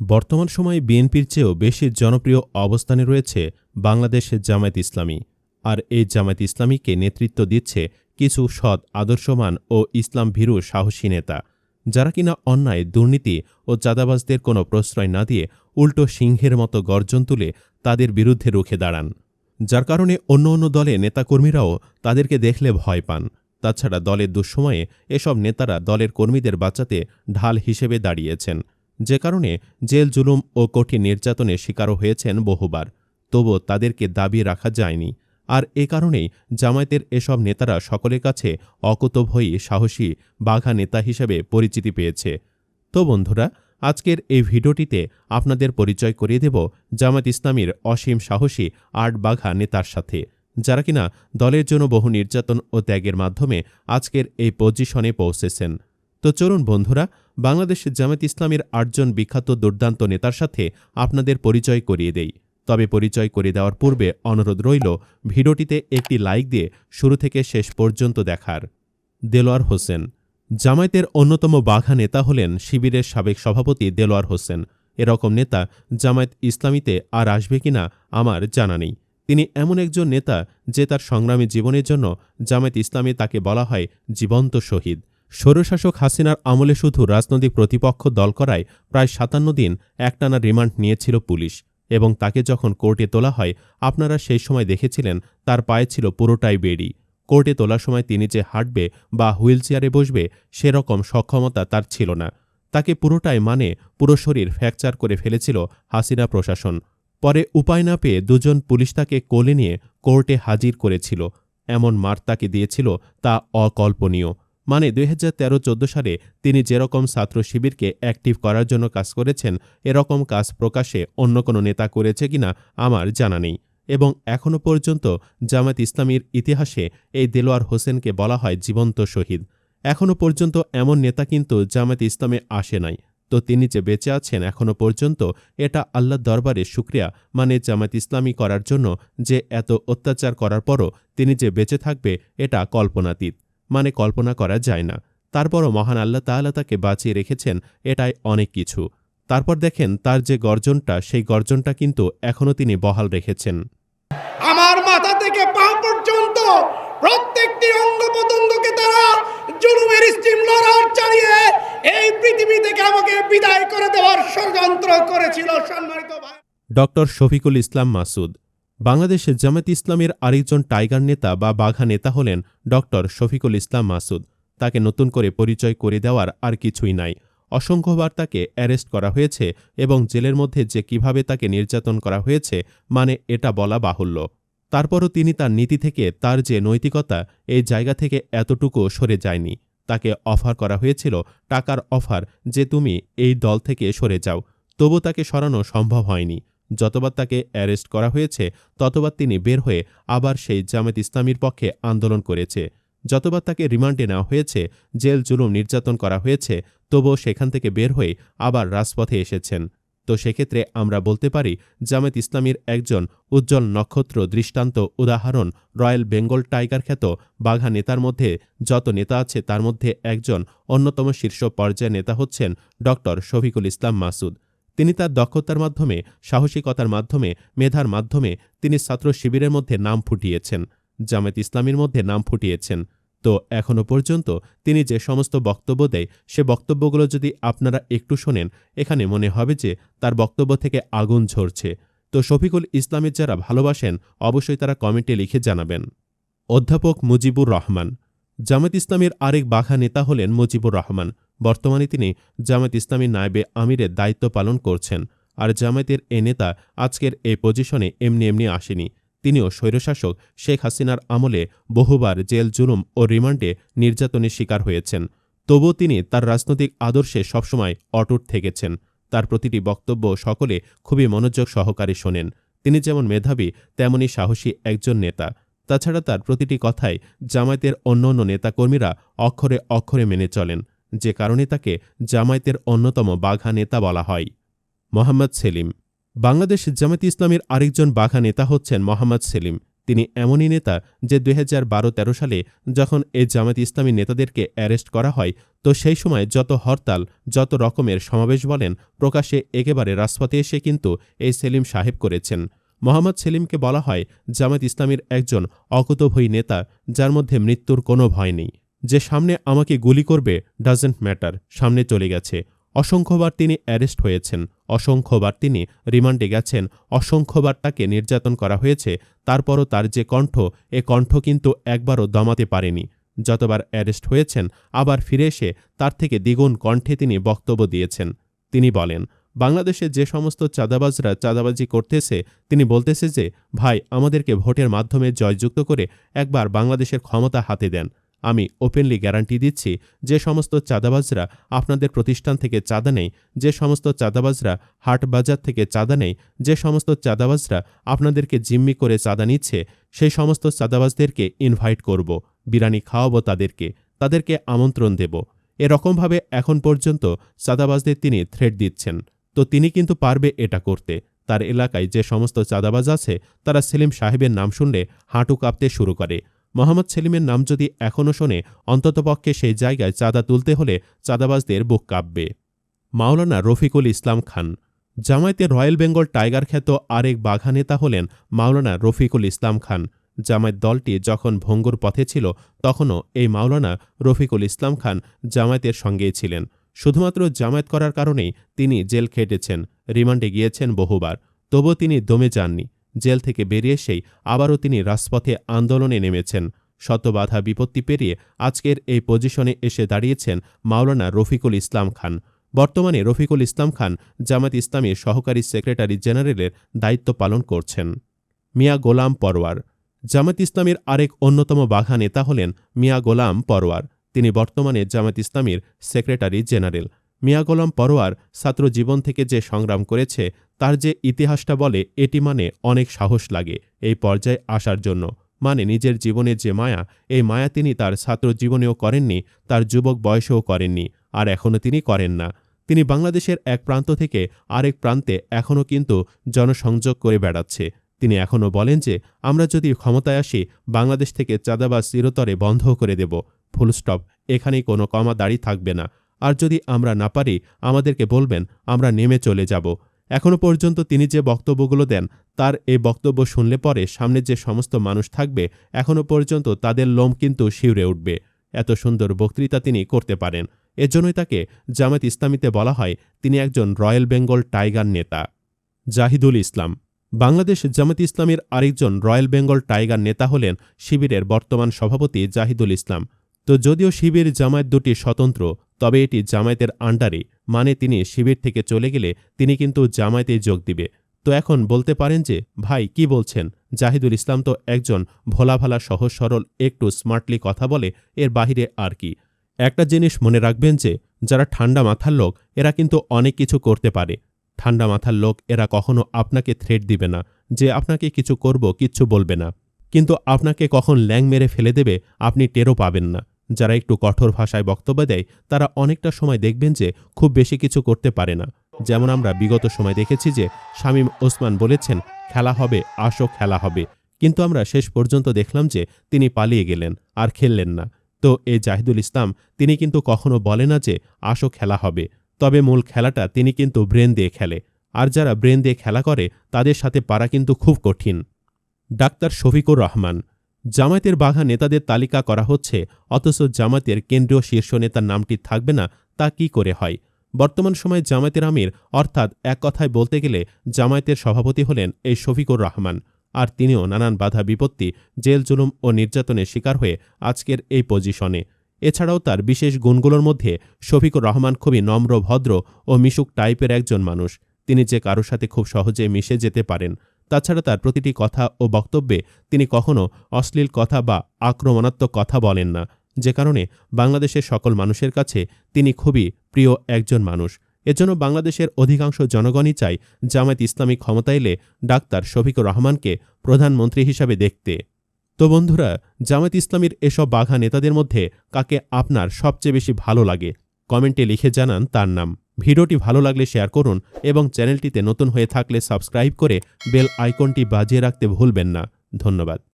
বর্তমান সময়ে বিএনপির চেয়েও বেশি জনপ্রিয় অবস্থানে রয়েছে বাংলাদেশের জামায়াত ইসলামী। আর এই জামায়াত ইসলামীকে নেতৃত্ব দিচ্ছে কিছু সৎ আদর্শমান ও ইসলাম ভীরু সাহসী নেতা। যারা কিনা অন্যায়, দুর্নীতি ও চাঁদাবাজদের কোনো প্রশ্রয় না দিয়ে উল্টো সিংহের মতো গর্জন তুলে তাদের বিরুদ্ধে রুখে দাঁড়ান। যার কারণে অন্য অন্য দলে নেতাকর্মীরাও তাদেরকে দেখলে ভয় পান। তাছাড়া দলের দুঃসময়ে এসব নেতারা দলের কর্মীদের বাঁচাতে ঢাল হিসেবে দাঁড়িয়েছেন। যে কারণে জেল জুলুম ও কঠিন নির্যাতনের শিকারও হয়েছেন বহুবার তবু তাদেরকে দাবি রাখা যায়নি। আর এ কারণেই জামায়াতের এসব নেতারা সকলের কাছে অকুতভয়ী, সাহসী, বাঘা নেতা হিসেবে পরিচিতি পেয়েছে। তো বন্ধুরা, আজকের এই ভিডিওটিতে আপনাদের পরিচয় করিয়ে দেব জামাত ইসলামীর অসীম সাহসী আট বাঘা নেতার সাথে, যারা কিনা দলের জন্য বহু নির্যাতন ও ত্যাগের মাধ্যমে আজকের এই পজিশনে পৌঁছেছেন। তো চলুন বন্ধুরা বাংলাদেশের জামাত ইসলামীর আটজন বিখ্যাত দুর্দান্ত নেতার সাথে আপনাদের পরিচয় করিয়ে দেই। তবে পরিচয় করে দেওয়ার পূর্বে অনুরোধ রইল, ভিডিওটিতে একটি লাইক দিয়ে শুরু থেকে শেষ পর্যন্ত দেখার। দেলোয়ার হোসেন। জামায়াতের অন্যতম বাঘা নেতা হলেন শিবিরের সাবেক সভাপতি দেলোয়ার হোসেন। এরকম নেতা জামায়াত ইসলামীতে আর আসবে কিনা আমার জানা নেই। তিনি এমন একজন নেতা যে তার সংগ্রামী জীবনের জন্য জামায়াত ইসলামী তাকে বলা হয় জীবন্ত শহীদ। স্বৈরশাসক হাসিনার আমলে শুধু রাজনৈতিক প্রতিপক্ষ দল করায় প্রায় সাতান্ন দিন একটানা রিমান্ড নিয়েছিল পুলিশ এবং তাকে যখন কোর্টে তোলা হয়, আপনারা সেই সময় দেখেছিলেন তার পায়ে ছিল পুরোটাই বেড়ি। কোর্টে তোলার সময় তিনি যে হাঁটবে বা হুইলচেয়ারে বসবে সেরকম সক্ষমতা তার ছিল না। তাকে পুরোটাই মানে পুরো শরীর ফ্র্যাকচার করে ফেলেছিল হাসিনা প্রশাসন। পরে উপায় না পেয়ে দুজন পুলিশ তাকে কোলে নিয়ে কোর্টে হাজির করেছিল। এমন মার তাকে দিয়েছিল তা অকল্পনীয়। মানে দুই হাজার তেরো চোদ্দ সালে তিনি যেরকম ছাত্র শিবিরকে অ্যাক্টিভ করার জন্য কাজ করেছেন, এরকম কাজ প্রকাশে অন্য কোনো নেতা করেছে কিনা আমার জানা নেই। এবং এখনও পর্যন্ত জামাত ইসলামীর ইতিহাসে এই দেলোয়ার হোসেনকে বলা হয় জীবন্ত শহীদ। এখনও পর্যন্ত এমন নেতা কিন্তু জামাত ইসলামে আসে নাই। তো তিনি যে বেঁচে আছেন এখনও পর্যন্ত এটা আল্লাহর দরবারে শুক্রিয়া মানে জামাত ইসলামী করার জন্য যে এত অত্যাচার করার পরও তিনি যে বেঁচে থাকবে এটা কল্পনাতীত। মানে কল্পনা করা যায় না। তারপরও মহান আল্লাহ তাআলা তাকে বাঁচিয়ে রেখেছেন এটাই অনেক কিছু। তারপর দেখেন তার যে গর্জনটা সেই গর্জনটা কিন্তু এখনও তিনি বহাল রেখেছেন। আমার মাথা থেকে পা পর্যন্ত প্রত্যেকটি অঙ্গ পতঙ্গকে তারা জুলুমের স্টিম লড়ার চালিয়ে এই পৃথিবী থেকে আমাকে বিদায় করে দেওয়ার ষড়যন্ত্র করেছিল সম্মানিত ভাই। ডক্টর শফিকুল ইসলাম মাসুদ বাংলাদেশের জামাত ইসলামের আরেকজন টাইগার নেতা বা বাঘা নেতা হলেন ডক্টর শফিকুল ইসলাম মাসুদ। তাকে নতুন করে পরিচয় করে দেওয়ার আর কিছুই নাই। অসংখ্যবার তাকে অ্যারেস্ট করা হয়েছে এবং জেলের মধ্যে যে কীভাবে তাকে নির্যাতন করা হয়েছে মানে এটা বলা বাহুল্য। তারপরও তিনি তার নীতি থেকে তার যে নৈতিকতা, এই জায়গা থেকে এতটুকু সরে যায়নি। তাকে অফার করা হয়েছিল, টাকার অফার, যে তুমি এই দল থেকে সরে যাও। তবু তাকে সরানো সম্ভব হয়নি। যতবার তাকে অ্যারেস্ট করা হয়েছে, ততবার তিনি বের হয়ে আবার সেই জামাত ইসলামীর পক্ষে আন্দোলন করেছে। যতবার তাকে রিমান্ডে নেওয়া হয়েছে, জেল জুলুম নির্যাতন করা হয়েছে, তবুও সেখান থেকে বের হয়ে আবার রাজপথে এসেছেন। তো সেক্ষেত্রে আমরা বলতে পারি জামাত ইসলামীর একজন উজ্জ্বল নক্ষত্র দৃষ্টান্ত উদাহরণ রয়্যাল বেঙ্গল টাইগার খ্যাত বাঘা নেতার মধ্যে যত নেতা আছে তার মধ্যে একজন অন্যতম শীর্ষ পর্যায়ের নেতা হচ্ছেন ডক্টর শফিকুল ইসলাম মাসুদ। তিনি তার দক্ষতার মাধ্যমে, সাহসিকতার মাধ্যমে, মেধার মাধ্যমে তিনি ছাত্র শিবিরের মধ্যে নাম ফুটিয়েছেন জামাত ইসলামীর মধ্যে নাম ফুটিয়েছেন। তো এখনও পর্যন্ত তিনি যে সমস্ত বক্তব্য দেয়, সে বক্তব্যগুলো যদি আপনারা একটু শোনেন, এখানে মনে হবে যে তার বক্তব্য থেকে আগুন ঝরছে। তো শফিকুল ইসলামের যারা ভালোবাসেন, অবশ্যই তারা কমেন্টে লিখে জানাবেন। অধ্যাপক মুজিবুর রহমান। জামাত ইসলামের আরেক বাঘা নেতা হলেন মুজিবুর রহমান। বর্তমানে তিনি জামায়াত ইসলামী নায়েবে আমিরের দায়িত্ব পালন করছেন, আর জামায়াতের এ নেতা আজকের এই পজিশনে এমনি এমনি আসেনি। তিনিও স্বৈরশাসক শেখ হাসিনার আমলে বহুবার জেল জুলুম ও রিমান্ডে নির্যাতনের শিকার হয়েছেন। তবুও তিনি তার রাজনৈতিক আদর্শে সবসময় অটুট থেকেছেন। তার প্রতিটি বক্তব্য সকলে খুবই মনোযোগ সহকারে শোনেন। তিনি যেমন মেধাবী, তেমনি সাহসী একজন নেতা। তাছাড়া তার প্রতিটি কথায় জামায়াতের অন্য অন্য নেতাকর্মীরা অক্ষরে অক্ষরে মেনে চলেন। যে কারণে তাকে জামায়াতের অন্যতম বাঘা নেতা বলা হয়। মোহাম্মদ সেলিম। বাংলাদেশ জামায়াত ইসলামের আরেকজন বাঘা নেতা হচ্ছেন মোহাম্মদ সেলিম। তিনি এমনই নেতা যে দুই হাজার সালে যখন এই জামাত ইসলামী নেতাদেরকে অ্যারেস্ট করা হয়, তো সেই সময় যত হরতাল, যত রকমের সমাবেশ বলেন, প্রকাশ্যে একেবারে রাজপথে এসে কিন্তু এই সেলিম সাহেব করেছেন। মোহাম্মদ সেলিমকে বলা হয় জামাত ইসলামীর একজন অকুতভয়ী নেতা, যার মধ্যে মৃত্যুর কোনো ভয় নেই। যে সামনে আমাকে গুলি করবে ডাজেন্ট ম্যাটার সামনে চলে গেছে। অসংখ্যবার তিনি অ্যারেস্ট হয়েছেন, অসংখ্যবার তিনি রিমান্ডে গেছেন, অসংখ্যবার তাকে নির্যাতন করা হয়েছে, তারপরও তার যে কণ্ঠ, এ কণ্ঠ কিন্তু একবারও দমাতে পারেনি। যতবার অ্যারেস্ট হয়েছেন, আবার ফিরে এসে তার থেকে দ্বিগুণ কণ্ঠে তিনি বক্তব্য দিয়েছেন। তিনি বলেন, বাংলাদেশে যে সমস্ত চাঁদাবাজরা চাঁদাবাজি করতেছে, তিনি বলতেছে যে, ভাই, আমাদেরকে ভোটের মাধ্যমে জয়যুক্ত করে একবার বাংলাদেশের ক্ষমতা হাতে দেন। আমি ওপেনলি গ্যারান্টি দিচ্ছি, যে সমস্ত চাঁদাবাজরা আপনাদের প্রতিষ্ঠান থেকে চাঁদা নেই, যে সমস্ত চাঁদাবাজরা হাট বাজার থেকে চাঁদা নেই, যে সমস্ত চাঁদাবাজরা আপনাদেরকে জিম্মি করে চাঁদা নিচ্ছে, সেই সমস্ত চাঁদাবাজদেরকে ইনভাইট করব বিরানি খাওয়াবো তাদেরকে তাদেরকে আমন্ত্রণ দেব। এরকমভাবে এখন পর্যন্ত চাঁদাবাজদের তিনি থ্রেট দিচ্ছেন। তো তিনি কিন্তু পারবে এটা করতে। তার এলাকায় যে সমস্ত চাঁদাবাজ আছে, তারা সেলিম সাহেবের নাম শুনলে হাঁটু কাঁপতে শুরু করে। মোহাম্মদ সেলিমের নাম যদি এখনও শোনে, অন্ততপক্ষে সেই জায়গায় চাঁদা তুলতে হলে চাঁদাবাজদের বুক কাঁপবে। মাওলানা রফিকুল ইসলাম খান, জামায়াতে রয়্যাল বেঙ্গল টাইগার খ্যাত আরেক বাঘা নেতা হলেন মাওলানা রফিকুল ইসলাম খান। জামায়াত দলটি যখন ভঙ্গুর পথে ছিল, তখনও এই মাওলানা রফিকুল ইসলাম খান জামায়াতের সঙ্গেই ছিলেন। শুধুমাত্র জামায়াত করার কারণেই তিনি জেল খেটেছেন, রিমান্ডে গিয়েছেন বহুবার, তবুও তিনি দমে যাননি। জেল থেকে বেরিয়ে এসেই আবারও তিনি রাজপথে আন্দোলনে নেমেছেন। শত বাধা বিপত্তি পেরিয়ে আজকের এই পজিশনে এসে দাঁড়িয়েছেন মাওলানা রফিকুল ইসলাম খান। বর্তমানে রফিকুল ইসলাম খান জামাত ইসলামীর সহকারী সেক্রেটারি জেনারেলের দায়িত্ব পালন করছেন। মিয়া গোলাম পরওয়ার। জামাত ইসলামীর আরেক অন্যতম বাঘা নেতা হলেন মিয়া গোলাম পরওয়ার। তিনি বর্তমানে জামাত ইসলামীর সেক্রেটারি জেনারেল। মিয়া গোলাম পরোয়ার ছাত্র জীবন থেকে যে সংগ্রাম করেছে তার যে ইতিহাসটা বলে, এটি মানে অনেক সাহস লাগে এই পর্যায়ে আসার জন্য। মানে নিজের জীবনের যে মায়া, এই মায়া তিনি তার ছাত্র জীবনেও করেননি, তার যুবক বয়সেও করেননি, আর এখনও তিনি করেন না। তিনি বাংলাদেশের এক প্রান্ত থেকে আরেক প্রান্তে এখনও কিন্তু জনসংযোগ করে বেড়াচ্ছে। তিনি এখনও বলেন যে, আমরা যদি ক্ষমতায় আসি, বাংলাদেশ থেকে চাঁদাবাজ চিরতরে বন্ধ করে দেব। ফুলস্টপ এখানেই কোনো কমা দাড়ি থাকবে না। আর যদি আমরা না পারি, আমাদেরকে বলবেন, আমরা নেমে চলে যাব। এখনও পর্যন্ত তিনি যে বক্তব্যগুলো দেন, তার এই বক্তব্য শুনলে পরে সামনে যে সমস্ত মানুষ থাকবে এখনও পর্যন্ত তাদের লোম কিন্তু শিউরে উঠবে। এত সুন্দর বক্তৃতা তিনি করতে পারেন। এজন্যই তাকে জামাত ইসলামীতে বলা হয়, তিনি একজন রয়্যাল বেঙ্গল টাইগার নেতা। জাহিদুল ইসলাম। বাংলাদেশ জামাত ইসলামীর আরেকজন রয়্যাল বেঙ্গল টাইগার নেতা হলেন শিবিরের বর্তমান সভাপতি জাহিদুল ইসলাম। তো যদিও শিবির জামায়াত দুটি স্বতন্ত্র, তবে এটি জামায়াতের আন্ডারে মানে তিনি শিবির থেকে চলে গেলে তিনি কিন্তু জামায়াতে যোগ দিবে। তো এখন বলতে পারেন যে, ভাই, কি বলছেন? জাহিদুল ইসলাম তো একজন ভোলা ভোলাভালা সহজ, সরল, একটু স্মার্টলি কথা বলে, এর বাহিরে আর কি। একটা জিনিস মনে রাখবেন যে, যারা ঠান্ডা মাথার লোক, এরা কিন্তু অনেক কিছু করতে পারে। ঠান্ডা মাথার লোক, এরা কখনো আপনাকে থ্রেট দিবে না, যে আপনাকে কিছু করব, কিচ্ছু বলবে না। কিন্তু আপনাকে কখন ল্যাং মেরে ফেলে দেবে, আপনি টেরও পাবেন না। যারা একটু কঠোর ভাষায় বক্তব্য দেয়, তারা অনেকটা সময় দেখবেন যে খুব বেশি কিছু করতে পারে না। যেমন আমরা বিগত সময় দেখেছি যে শামীম ওসমান বলেছেন, খেলা হবে, আসো, খেলা হবে। কিন্তু আমরা শেষ পর্যন্ত দেখলাম যে তিনি পালিয়ে গেলেন, আর খেললেন না। তো এ জাহিদুল ইসলাম, তিনি কিন্তু কখনো বলে না যে, আসো, খেলা হবে। তবে মূল খেলাটা তিনি কিন্তু ব্রেন দিয়ে খেলে। আর যারা ব্রেন দিয়ে খেলা করে, তাদের সাথে পারা কিন্তু খুব কঠিন। ডাক্তার শফিকুর রহমান জামায়াতের বাঘা নেতাদের তালিকা করা হচ্ছে, অথচ জামায়াতের কেন্দ্রীয় শীর্ষ নেতার নামটি থাকবে না, তা কি করে হয়? বর্তমান সময়ে জামায়াতের আমির, অর্থাৎ এক কথায় বলতে গেলে জামায়াতের সভাপতি হলেন এই শফিকুর রহমান। আর তিনিও নানান বাধা বিপত্তি, জেল জুলুম ও নির্যাতনের শিকার হয়ে আজকের এই পজিশনে। এছাড়াও তার বিশেষ গুণগুলোর মধ্যে শফিকুর রহমান খুবই নম্র, ভদ্র ও মিশুক টাইপের একজন মানুষ। তিনি যে কারোর সাথে খুব সহজে মিশে যেতে পারেন তাছাড়া তার প্রতিটি কথা ও বক্তব্যে তিনি কখনও অশ্লীল কথা বা আক্রমণাত্মক কথা বলেন না। যে কারণে বাংলাদেশের সকল মানুষের কাছে তিনি খুবই প্রিয় একজন মানুষ। এজন্য বাংলাদেশের অধিকাংশ জনগণই চায় জামায়াত ইসলামী ক্ষমতা এলে ডাক্তার শফিকুর রহমানকে প্রধানমন্ত্রী হিসাবে দেখতে। তো বন্ধুরা, জামায়াত ইসলামীর এসব বাঘা নেতাদের মধ্যে কাকে আপনার সবচেয়ে বেশি ভালো লাগে? কমেন্টে লিখে জানান তার নাম। ভিডিওটি ভালো লাগলে শেয়ার করুন এবং চ্যানেলটিতে নতুন হয়ে থাকলে সাবস্ক্রাইব করে বেল আইকনটি বাজিয়ে রাখতে ভুলবেন না। ধন্যবাদ।